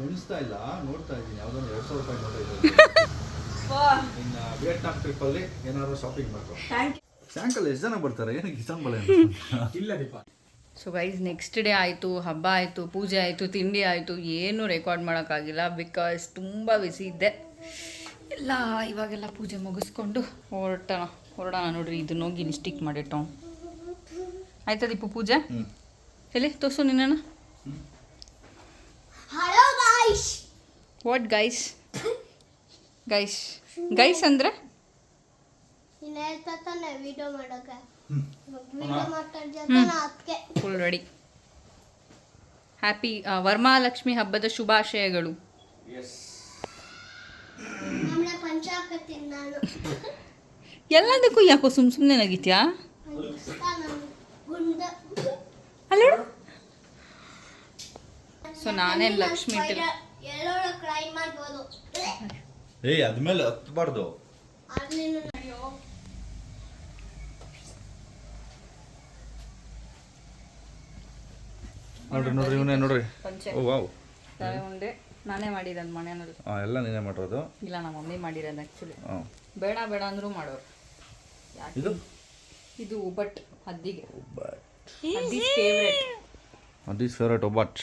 ನೆನೆಸ್ತಾ ಇಲ್ಲ ನೋಡ್ತಾ ಇದ್ದೀನಿ. ಯಾವ್ದಾದ್ರು ಎರಡು ಸಾವಿರ ರೂಪಾಯಿ ನೋಡ್ತಾ ಇದ್ದೀನಿ. ಇನ್ನು ವಿಯೆಟ್ನಾಂ ಟ್ರಿಪ್ಪಲ್ಲಿ ಏನಾದ್ರು ಶಾಪಿಂಗ್ ಮಾಡ್ಕೊ. ಸಾಯಂಕಾಲ ಎಷ್ಟು ಜನ ಬರ್ತಾರೆ? ಏನಕ್ಕೆ ಬಲ ಇಲ್ಲ ದೀಪ. ಸೊ ಗೈಸ್ ನೆಕ್ಸ್ಟ್ ಡೇ ಆಯಿತು ಹಬ್ಬ ಆಯಿತು ಪೂಜೆ ಆಯಿತು ತಿಂಡಿ ಆಯಿತು ಏನೂ ರೆಕಾರ್ಡ್ ಮಾಡೋಕ್ಕಾಗಿಲ್ಲ ಬಿಕಾಸ್ ತುಂಬ ಬಿಸಿ ಇದ್ದೆ. ಎಲ್ಲ ಇವಾಗೆಲ್ಲ ಪೂಜೆ ಮುಗಿಸ್ಕೊಂಡು ಹೊರಟೋಣ ಹೊರಡೋಣ ನೋಡ್ರಿ ಇದನ್ನ ಹೋಗಿ ಇಲ್ಲಿ ಸ್ಟಿಕ್ ಮಾಡಿಟ್ಟೋ. ಆಯ್ತಾ ದೀಪು ಪೂಜೆ? ಎಲ್ಲಿ? ತೋರ್ಸು ನಿನ್ನ ವಾಟ್ ಗೈಸ್ ಗೈಸ್ ಗೈಸ್ ಅಂದ್ರೆ? ಇನ್ನ ಹೇಳ್ತಾ ತಾನೆ ವಿಡಿಯೋ ಮಾಡೋಕೆ. ವಿಡಿಯೋ ಮಾತಾಡ್ತಾ ಅದಕ್ಕೆ. ಫುಲ್ ರೆಡಿ ಹ್ಯಾಪಿ ವರಮಹಾಲಕ್ಷ್ಮಿ ಹಬ್ಬದ ಶುಭಾಶಯಗಳು. ಎಲ್ಲದಕ್ಕೂ ಯಾಕೋ ಸುಮ್ ಸುಮ್ಮನೆ ನಗಿತ್ಯಾ? ಅಲ್ಲ ಸೊ ನಾನೇ ಲಕ್ಷ್ಮಿ ಇಟ್ಟಿಲ್ಲ ಎಲ್ಲೋಳ ಟ್ರೈ ಮಾಡ್ಬೋದು. ಏಯ್ ಅದ್ಮೇಲೆ ಹತ್ಬಾರ್ದು. ಅದ್ರಿಂದ ನಡೆಯೋ? ನೋಡ್ರಿ ನೋಡ್ರಿ ಇವನೇ ನೋಡ್ರಿ. ಪಂಚೆ. ಓ ವಾವ್. ತಲೆ ಉಂಡೆ ನಾನೇ ಮಾಡಿರೋದು ಮನೆಯಲ್ಲಿ ಹಾಂ ಎಲ್ಲ ನೀನೇ ಮಾಡಿರೋದು? ಇಲ್ಲ ನಮ್ಮ ಮಮ್ಮಿ ಮಾಡಿರೋದು ಆ್ಯಕ್ಚುಲಿ ಹಾಂ ಬೇಡ ಬೇಡ ಅಂದರೂ ಮಾಡೋರು. ಯಾಕೆ? ಇದು? ಇದು ಅದ್ದಿಗೆ. ಹದ್ದಿಗೆ ಹದ್ದಿ ಫೇವ್ರೆಟ್ ದಿಸ್ ಫೇವ್ರೇಟ್ ಒಬ್ಬಟ್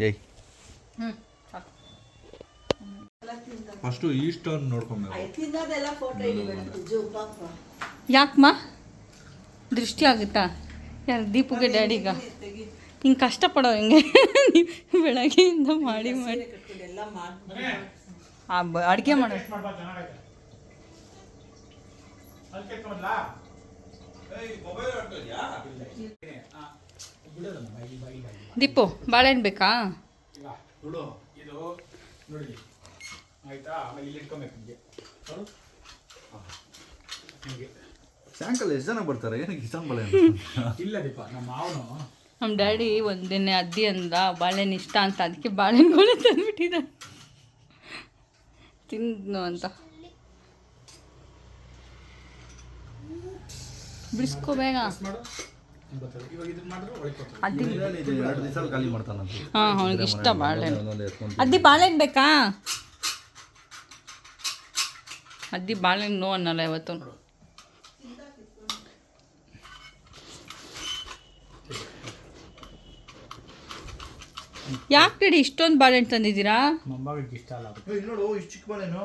ಏಯ್. ಅಷ್ಟು ಫಸ್ಟು ಈಸ್ಟರ್ನ್ ನೋಡ್ಕೊಂಬೇಕು ಯಾಕಮ್ಮ ದೃಷ್ಟಿ ಆಗುತ್ತಾ? ಯಾರು ದೀಪುಗೆ ಡ್ಯಾಡಿಗ ಹಿಂಗೆ ಕಷ್ಟಪಡೋ ಹಿಂಗೆ? ಬೆಳಗ್ಗೆಯಿಂದ ಮಾಡಿ ಮಾಡಿ. ಅಡುಗೆ ಮಾಡೋ. ಮಾಡ್ಬಾ ದೀಪು ಬಾಳೆಹಣ್ಣು ಬೇಕಾ? ಈಗ ನೋಡು ಇದು ನೋಡಿ. ಆಯ್ತಾ? ಆಮೇಲೆ ಇಲ್ಲಿ ಇಟ್ಕೊಬೇಕು ನಿಮಗೆ. ನೋಡು ಹೀಗೆ ಸಾಯಂಕಾಲ ಎಷ್ಟು ಜನ ಬರ್ತಾರೆ? ಏನಕ್ಕೆ ಬಾಳೆ ಇಲ್ಲ ದೀಪ ನಮ್ಮ ಮಾವನು. ನಮ್ಮ ಡ್ಯಾಡಿ ಒಂದಿನ ಅದ್ದಿ ಅಂದ ಬಾಳೆಹಣ್ಣು ಇಷ್ಟ ಅಂತ ಅದಕ್ಕೆ ಬಾಳೆಹಣ್ಣುಗಳು ತಂದುಬಿಟ್ಟಿದ್ದ ತಿಂದ್ನು ಅಂತ. ಬಿಡಿಸ್ಕೋ ಹಾಂ ಅವ್ನಿಗೆ ಇಷ್ಟ ಬಾಳೆಹಣ್ಣು ಅದ್ದಿ ಬಾಳೆಹಣ್ಣು ಬೇಕಾ? ಅದ್ದಿ ಬಾಳೆಹಣ್ಣು ನೋ ಅನ್ನಲ್ಲ ಇವತ್ತು. ಯಾಕೆ ಡ್ಯಾಡಿ ಇಷ್ಟೊಂದು ಬಾಳೆಹಣ್ಣು ತಂದಿದ್ದೀರಾ? ಮೊಮ್ಮಗಳಿಗೆ ಇಷ್ಟ ಅಲ್ಲ. ಚಿಕ್ಕ ಬಾಳೆನು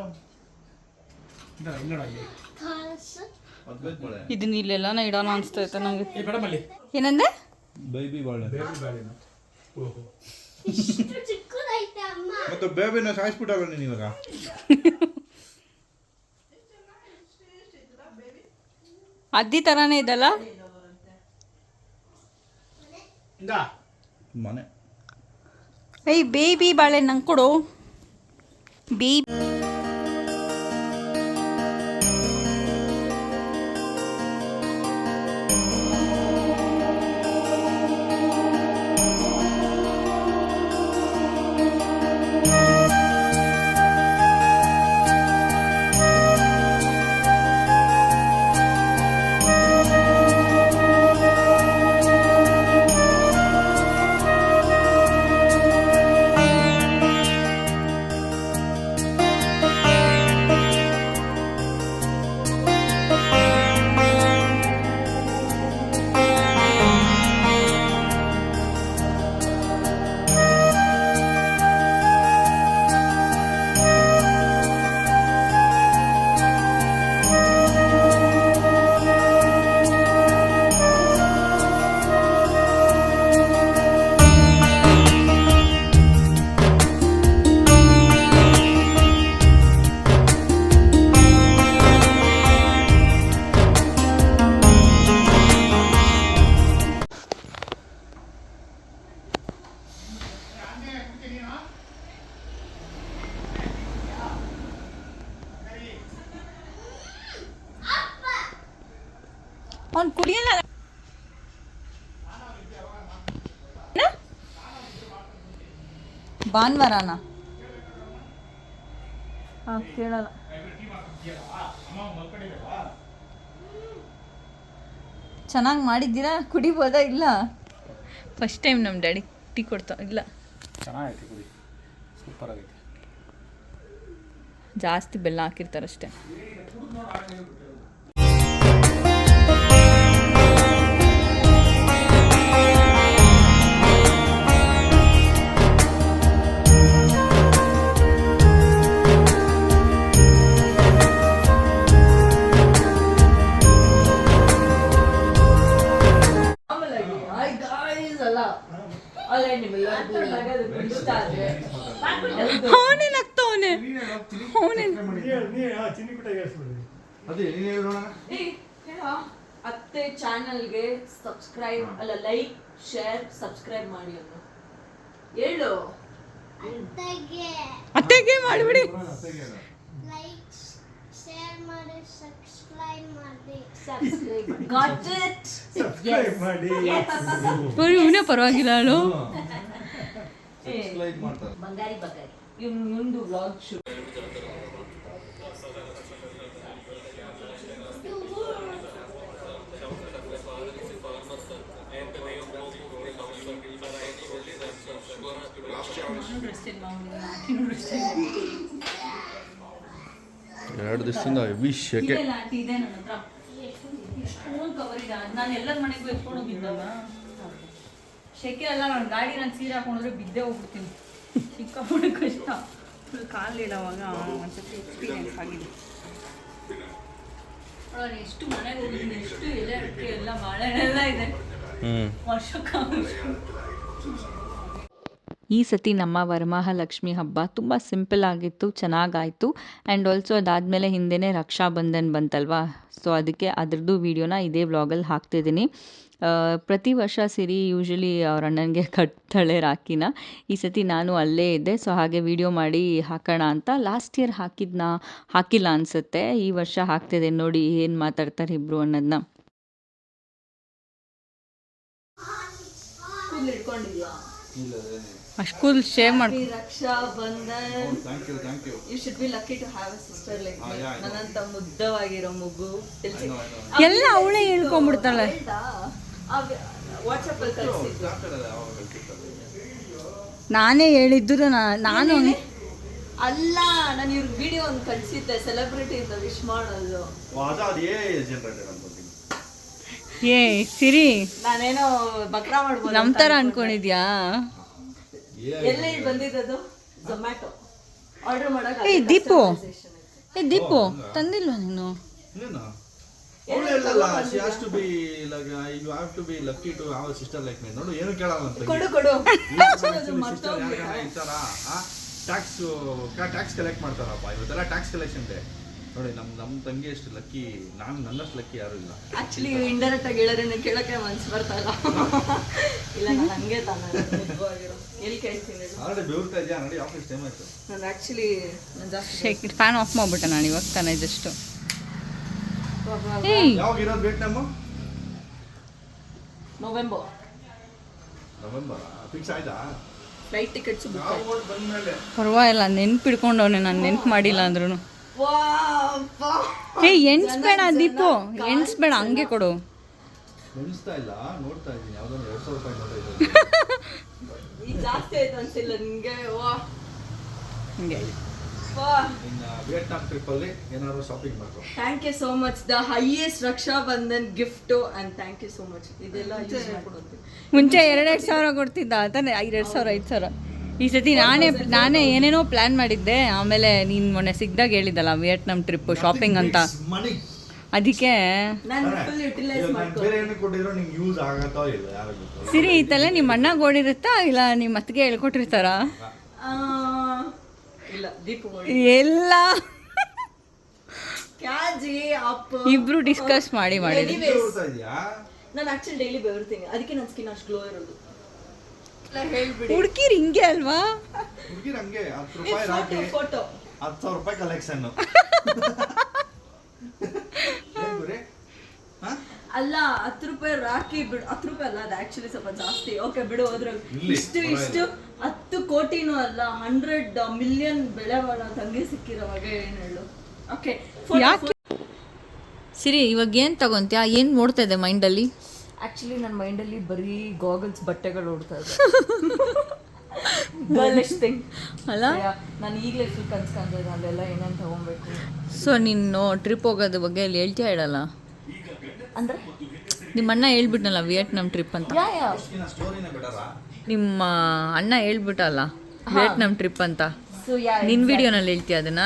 ಇಲ್ಲ ಇಲ್ಲೆಲ್ಲ ನಾ ಇದನ್ನ ಇಡೋಣ ಅನ್ಸ್ತೈತೆ ನಂಗೆ. ಏ ಮೇಡಮ್ ಅಲ್ಲಿ ಏನಂದೆ? ಬೇಬಿ ಬಾಳೆ. ಮತ್ತೆ ಬೇಬಿನ ಸಾಯಿಸ್ಬಿಟ್ಟಲ್ಲ ನೀನು ಇವಾಗ? ಅದ್ದಿ ತರಾನೇ ಇದಲ್ಲ? ಇಂದ? ಮನೆ. ಏಯ್ ಬೇಬಿ ಬಾಳೆ ನಂಗೆ ಕೊಡು. ಬೇಬಿ ಭಾನುವಾರನ? ಹಾಂ ಕೇಳಲ್ಲ. ಚೆನ್ನಾಗಿ ಮಾಡಿದ್ದೀರಾ? ಕುಡಿಬೋದಾ ಇಲ್ಲ? ಫಸ್ಟ್ ಟೈಮ್ ನಮ್ಮ ಡ್ಯಾಡಿ ಟೀ ಕೊಡ್ತಾ ಇಲ್ಲ. ಚೆನ್ನಾಗೈತೆ ಕುಡಿ. ಸೂಪರ್ ಆಗೈತೆ. ಜಾಸ್ತಿ ಬೆಲ್ಲ ಹಾಕಿರ್ತಾರಷ್ಟೇ. ಅವನೇ ನಗ್ತವನೆ ಅವನೇ ಅದೇ ನೀನು ಹೇಳೋಣ ಅತ್ತೆ ಚಾನಲ್ಗೆ ಸಬ್ಸ್ಕ್ರೈಬ್ ಅಲ್ಲ ಲೈಕ್ ಶೇರ್ ಸಬ್ಸ್ಕ್ರೈಬ್ ಮಾಡಿ ಅನ್ನು ಹೇಳು. ಅತ್ತೆಗೆ. ಮಾಡಿಬಿಡಿ. ಲೈಕ್ ಶೇರ್ ಮಾಡಿ ಸಬ್ಸ್ಕ್ರೈಬ್ ಮಾಡಿ. ಸಬ್ಸ್ಕ್ರೈಬ್ ಗಾಟ್ ಇಟ್ ಬರೀ ಇವನೇ ಪರವಾಗಿಲ್ಲ ಅಳು. ಲೈಕ್ ಮಾಡ್ತಾರೆ. ಬಂಗಾರಿ ಬಂಗಾರಿ. ಇವ್ನು ವ್ಲಾಗ್ ಶೂಟ್ ಎರಡು ದಿವಸದಿಂದ ವಿಷಯಕ್ಕೆ ಶೆಕೆ ಆಂಟಿ ಇದೆ ನನ್ನ ಹತ್ರ. ಫೋನ್ ಕವರ್ ಇದೆ. ನಾನು ಎಲ್ಲರ ಮನೆಗೂ ಎತ್ಕೊಂಡು ಶೆಕೆ ಅಲ್ಲ ನಾನು ಗಾಡಿ ನಾನು ಸೀರೆ ಹಾಕೊಂಡ್ರೆ ಬಿದ್ದೆ ಹೋಗ್ಬಿಡ್ತೀನಿ. ಸಿಕ್ಕಾಪಟ್ಟೆ ಕಷ್ಟ. ಫುಲ್ ಕಾಲು ಇಡೋವಾಗ ಒಂದ್ಸತಿ ಎಕ್ಸ್ಪೀರಿಯನ್ಸ್ ಆಗಿದೆ. ಅವ್ರು ಎಷ್ಟು ಮನೆಗೆ ಹೋಗಿದ್ದೀನಿ ಎಷ್ಟು ಎಲೆ ಅಡಿಕೆ ಎಲ್ಲ ಬಾಳೆಹಣ್ಣೆಲ್ಲ ಇದೆ. ವರ್ಷಕ್ಕಾಗ ಈ ಸತಿ ನಮ್ಮ ವರಮಹಾಲಕ್ಷ್ಮಿ ಹಬ್ಬ ತುಂಬ ಸಿಂಪಲ್ ಆಗಿತ್ತು ಚೆನ್ನಾಗಾಯಿತು. ಆ್ಯಂಡ್ ಆಲ್ಸೋ ಅದಾದಮೇಲೆ ಹಿಂದೆನೇ ರಕ್ಷಾಬಂಧನ್ ಬಂತಲ್ವಾ? ಸೊ ಅದಕ್ಕೆ ಅದ್ರದ್ದು ವೀಡಿಯೋನ ಇದೇ ವ್ಲಾಗಲ್ಲಿ ಹಾಕ್ತಿದ್ದೀನಿ. ಪ್ರತಿ ವರ್ಷ ಸಿರಿ ಯೂಶ್ವಲಿ ಅವ್ರ ಅಣ್ಣನಿಗೆ ಕಟ್ತಾಳೆ ರಾಖಿನ. ಈ ಸತಿ ನಾನು ಅಲ್ಲೇ ಇದ್ದೆ ಸೊ ಹಾಗೆ ವಿಡಿಯೋ ಮಾಡಿ ಹಾಕೋಣ ಅಂತ. ಲಾಸ್ಟ್ ಇಯರ್ ಹಾಕಿದ್ನ ಹಾಕಿಲ್ಲ ಅನಿಸುತ್ತೆ. ಈ ವರ್ಷ ಹಾಕ್ತಿದೆ ನೋಡಿ ಏನು ಮಾತಾಡ್ತಾರೆ ಇಬ್ಬರು ಅನ್ನೋದನ್ನ ಅಷ್ಟು ಶೇವ್ ಮಾಡಿ Raksha Bandhan thank you thank you you should be lucky to have a sister like. ನನ್ನಂತ ಮುದ್ದವಾಗಿರೋ ಮಗು. ಎಲ್ಲ ಅವಳೇ ಹೇಳ್ಕೊಂಡ್ಬಿಡ್ತಾಳೆ. ಕಳಿಸಿದ್ದು. ನಾನೇ ಹೇಳಿದ್ರು ನಾನು ಅಲ್ಲ ನಾನು ಇವ್ರ ವಿಡಿಯೋ ಒಂದು ಕಳಿಸಿದ್ದೆ ಸೆಲೆಬ್ರಿಟಿ ಅಂತ ವಿಶ್ ಮಾಡೋದು. ಏ ಜನರೇಟರ್ ಅನ್ಕೋತೀನಿ ಏ ಸಿರಿ. ನಾನೇನೋ ಬಕ್ರಾ ಮಾಡ್ಬೋದು ನಮ್ ತರ ಅನ್ಕೊಂಡಿದ್ಯಾ? ಎಲ್ಲಿ ಬಂದಿದ್ದದು ಝೊಮ್ಯಾಟೊ ಆರ್ಡರ್ ಮಾಡೋಕೆ ಏ ದೀಪು. ಏ ದೀಪು ತಂದಿಲ್ವಾ ನೀನು? To be like you have to be lucky to sister like me ನೋಡು ಏನು ಕೇಳಲ್ಲ ಅಂತ ಕೊಡು ಕೊಡು. ಟ್ಯಾಕ್ಸ್ ಟ್ಯಾಕ್ಸ್ ಕಲೆಕ್ಟ್ ಮಾಡ್ತಾರಪ್ಪ. ಇವತ್ತೆಲ್ಲ ಟ್ಯಾಕ್ಸ್ ಕಲೆಕ್ಷನ್ ಡೇ ನೋಡಿ ನಮ್ ನಮ್ ತಂಗಿ ಎಷ್ಟು ಲಕ್ಕಿ ನಾನು ನನ್ನಷ್ಟು ಲಕ್ಕಿ ಯಾರು ಇಲ್ಲ. ಆಕ್ಚುಲಿ ಇಂಡೈರೆಕ್ಟ್ ಆಗಿ ಹೇಳಿದ್ರೆ ಕೇಳಕ್ಕೆ ಮನ್ಸು ಬರ್ತಾ ಇಲ್ಲ. ಇಲ್ಲ ನಾನು ಹಂಗೆ ತಾನೆ ಮುದ್ವಾಗಿರೋ ಎಲ್ಲಿ ಕೇಳ್ತೀನಿ? ಆಲ್ರೆಡಿ ಬೆವರ್ತಾ ಇದೆಯಾ? ನೋಡಿ ಆಫೀಸ್ ಟೈಮ್ ಆಯ್ತು. ನಾನು ಆಕ್ಚುಲಿ ನಾನು ಜಾಸ್ತಿ ಶೇಕ್ ಫ್ಯಾನ್ ಆಫ್ ಮಾಡ್ಬಿಟ್ಟೆ ನಾನು ಇವಾಗ ತಾನೇ ಜಸ್ಟ್ ಯಾವಾಗ ಇರೋದು ವಿಯೆಟ್ನಾಮು ನವೆಂಬರ್ ನವೆಂಬರ್ ಫಿಕ್ಸ್ ಆಯ್ತಾ? ಫ್ಲೈಟ್ ಟಿಕೆಟ್ಸ್ ಪರವಾಗಿಲ್ಲ ನೆನ್ಪಿಡ್ಕೊಂಡವ್ನೆ ನಾನು ನೆನ್ಪು ಮಾಡಿಲ್ಲ ಅಂದ್ರೂ ಏ ಎಣ್ಸ್ಬೇಡ ದೀಪು. ಎಣ್ಸ್ಬೇಡ ಹಂಗೆ ಕೊಡು. ನೆನೆಸ್ತಾ ಇಲ್ಲ ನೋಡ್ತಾ ಇದ್ದೀನಿ ಯಾವ್ದೋ ಎರಡು ಸಾವಿರ ರೂಪಾಯಿ ನೋಡ್ತಾ ಇದ್ದೀನಿ. ಜಾಸ್ತಿ ಆಯ್ತು ಅನ್ಸಿಲ್ಲ ನಿಮಗೆ ವಾ ಹಂಗೆ. ವಿಯೆಟ್ನಾಂ ಟ್ರಿಪ್ಪಲ್ಲಿ ಏನಾದ್ರು ಶಾಪಿಂಗ್ ಮಾಡ್ಕೊ. Thank you so much the highest Raksha Bandhan gift and thank you so much ಇದೆಲ್ಲ ಮುಂಚೆ ಎರಡೆರಡು ಸಾವಿರ ಕೊಡ್ತಿದ್ದ ತಾನೆ ಎರಡು ಸಾವಿರ ಐದು ಸಾವಿರ. ಈ ಸತಿ ನಾನೇ ನಾನೇ ಏನೇನೋ ಪ್ಲಾನ್ ಮಾಡಿದ್ದೆ. ಆಮೇಲೆ ನೀನು ಮೊನ್ನೆ ಸಿಗ್ದಾಗ ಹೇಳಿದ್ದಲ್ಲ ವಿಯೆಟ್ನಾಮ್ ಟ್ರಿಪ್ ಶಾಪಿಂಗ್ ಅಂತ. ಅದಕ್ಕೆ ನಾನು ಫುಲ್ ಯುಟಿಲೈಸ್ ಮಾಡ್ಕೊ. ಬೇರೆ ಏನು ಕೊಟ್ಟಿದ್ರು ನಿಂಗೆ ಯೂಸ್ ಆಗತ್ತೋ ಇಲ್ಲ ಯಾರಿಗೆ ಗೊತ್ತು ಸಿರಿ ಈ ತಲೆ ನಿಮ್ಮ ಅಣ್ಣ ಓಡಿರುತ್ತಾ? ಇಲ್ಲ ನಿಮ್ಮ ಅತ್ತಿಗೆ ಹೇಳ್ಕೊಟ್ಟಿರ್ತಾರಾ? ಎಲ್ಲ. ಇಬ್ರು ಡಿಸ್ಕಸ್ ಮಾಡಿ ಮಾಡಿ. ನಾನು ಆಕ್ಚುಲಿ ಡೈಲಿ ಬೆವರ್ತೀನಿ ಅದಕ್ಕೆ ನನ್ನ ಸ್ಕಿನ್ ಅಷ್ಟು ಗ್ಲೋ ಇರೋದು. ಹುಡ್ಕಿರ್ ಹಿಂಗೆ ಅಲ್ವಾ? ಹುಡುಗಿರ್ ಹಂಗೆ ಹತ್ತು ರೂಪಾಯಿ ರಾಕಿ ಫೋಟೋ ಹತ್ತು ಸಾವಿರ ರೂಪಾಯಿ ಕಲೆಕ್ಷನ್ ಅಲ್ಲ ಹತ್ತು ರೂಪಾಯಿ ರಾಕಿ ಬಿಡು ಹತ್ತು ರೂಪಾಯಿ ಅಲ್ಲ ಅದು ಆಕ್ಚುಲಿ ಸ್ವಲ್ಪ ಜಾಸ್ತಿ. ಓಕೆ ಬಿಡು ಹೋದ್ರೆ ಇಷ್ಟು ಇಷ್ಟು ಕೋಟಿನೂ ಅಲ್ಲ ಹಂಡ್ರೆಡ್ ಮಿಲಿಯನ್ ಬೆಳೆ ಮಾಡೋ ತಂಗಿ ಸಿಕ್ಕಿರೋವಾಗ ಏನು ಹೇಳು? ಓಕೆ ಯಾಕೆ? ಸಿರಿ ಇವಾಗ ಏನು ತಗೊಂತ್ಯಾ? ಏನು ನೋಡ್ತಾ ಇದೆ ಮೈಂಡಲ್ಲಿ? ಆಕ್ಚುಲಿ ನನ್ನ ಮೈಂಡಲ್ಲಿ ಬರೀ ಗಾಗಲ್ಸ್ ಬಟ್ಟೆಗಳು ಓಡ್ತಾ ಇದೆ. ಥಿಂಗ್ ಅಲ್ಲ? ನಾನು ಈಗಲೇ ಫುಲ್ ಕನ್ಸ್ಕೊಂಡ್ರೆ ಅಲ್ಲೆಲ್ಲ ಏನೇನು ತಗೊಬೇಕು? ಸೊ ನೀನು ಟ್ರಿಪ್ ಹೋಗೋದ್ರ ಬಗ್ಗೆ ಇಲ್ಲಿ ಹೇಳ್ತೀಯ ಹೇಳಲ್ಲ? ಅಂದ್ರೆ? ನಿಮ್ಮ ಅಣ್ಣ ಹೇಳ್ಬಿಟ್ನಲ್ಲ ವಿಯೆಟ್ನಾಮ್ ಟ್ರಿಪ್ ಅಂತ. ನಿಮ್ಮ ಅಣ್ಣ ಹೇಳ್ಬಿಟ್ಟಲ್ಲ ವಿಯೆಟ್ನಾಂ ಟ್ರಿಪ್ ಅಂತ. ನಿನ್ ವಿಡಿಯೋನಲ್ಲಿ ಹೇಳ್ತೀಯ ಅದನ್ನ?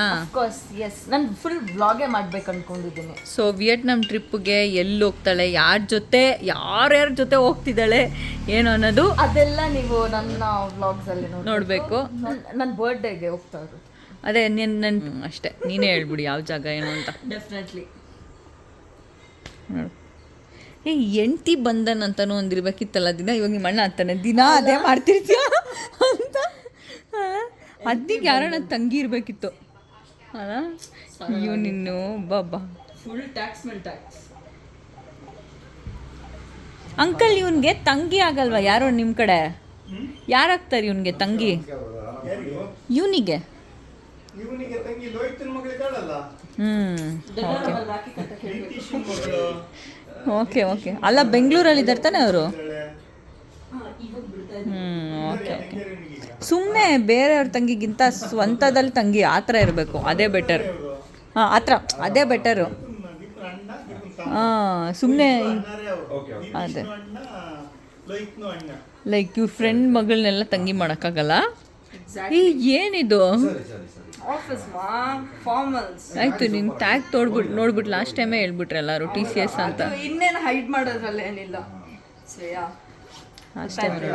ಎಸ್ ನಾನು ಫುಲ್ ವ್ಲಾಗೇ ಮಾಡ್ಬೇಕು ಅನ್ಕೊಂಡಿದ್ದೀನಿ. ಸೊ ವಿಯೆಟ್ನಾಂ ಟ್ರಿಪ್ಗೆ ಎಲ್ಲಿ ಹೋಗ್ತಾಳೆ ಯಾರ ಜೊತೆ ಯಾರ್ಯಾರ ಜೊತೆ ಹೋಗ್ತಿದ್ದಾಳೆ ಏನು ಅನ್ನೋದು ಅದೆಲ್ಲ ನೀವು ನನ್ನ ವ್ಲಾಗ್ಸ್ ಅಲ್ಲಿ ನೋಡಿ ನೋಡಬೇಕು. ನನ್ನ ಬರ್ಡೇಗೆ ಹೋಗ್ತಾ ಇರೋದು ಅದೇ ನಿನ್ ನನ್ನ ಅಷ್ಟೇ. ನೀನೇ ಹೇಳ್ಬಿಡಿ ಯಾವ ಜಾಗ ಏನು ಅಂತ. ಡೆಫಿನೆಟ್ಲಿ ಏ ಎಂಟಿ ಬಂದನ್ ಅಂತಾನು ಒಂದಿರ್ಬೇಕಿತ್ತಲ್ಲ ದಿನ? ಇವಾಗ ನಿಮ್ಮ ಅಣ್ಣ ಅಂತಾನೆ ದಿನ ಅದೇ ಮಾಡ್ತಿರ್ತೀಯ ಅಂತ? ಅದಕ್ಕೆ ಯಾರಣ್ಣ ತಂಗಿ ಇರಬೇಕಿತ್ತು? ಅಲ್ಲ ಅಯ್ಯೋ ನಿನ್ನು ಬಾಬಾ. ಫುಲ್ ಟ್ಯಾಕ್ಸ್ ಮೇಲೆ ಟ್ಯಾಕ್ಸ್ ಅಂಕಲ್ ಇವನ್ಗೆ ತಂಗಿ ಆಗಲ್ವಾ ಯಾರೋ ನಿಮ್ಮ ಕಡೆ? ಯಾರಾಗ್ತಾರೆ ಇವನ್ಗೆ ತಂಗಿ? ಇವನಿಗೆ? ಹ್ಞೂ ಓಕೆ ಓಕೆ. ಅಲ್ಲ ಬೆಂಗಳೂರಲ್ಲಿ ಇದ್ದಾರೆ ತಾನೆ ಅವರು? ಹ್ಞೂ ಓಕೆ ಓಕೆ. ಸುಮ್ಮನೆ ಬೇರೆಯವ್ರ ತಂಗಿಗಿಂತ ಸ್ವಂತದಲ್ಲಿ ತಂಗಿ ಆ ಥರ ಇರಬೇಕು. ಅದೇ ಬೆಟರ್ ಹಾಂ, ಆ ಥರ. ಅದೇ ಬೆಟರು ಹಾಂ ಸುಮ್ಮನೆ ಅದೇ. ಲೈಕ್ ಇವ್ರ ಫ್ರೆಂಡ್ ಮಗಳನ್ನೆಲ್ಲ ತಂಗಿ ಮಾಡೋಕ್ಕಾಗಲ್ಲ? ಏನಿದು? ಆಯ್ತು ನಿನ್ ಟ್ಯಾಗ್ ತೋಡ್ಬಿಟ್ಟು ನೋಡ್ಬಿಟ್ಟು ಲಾಸ್ಟ್ ಟೈಮೇ ಹೇಳ್ಬಿಟ್ರೆ ಎಲ್ಲರೂ ಟಿ ಸಿ ಎಸ್ ಅಂತ. ಇನ್ನೇನು ಹೈಡ್ ಮಾಡೋದ್ರಲ್ಲಿ ಏನಿಲ್ಲ. ಶ್ರೇಯಾ. ಅಷ್ಟೇ ಎ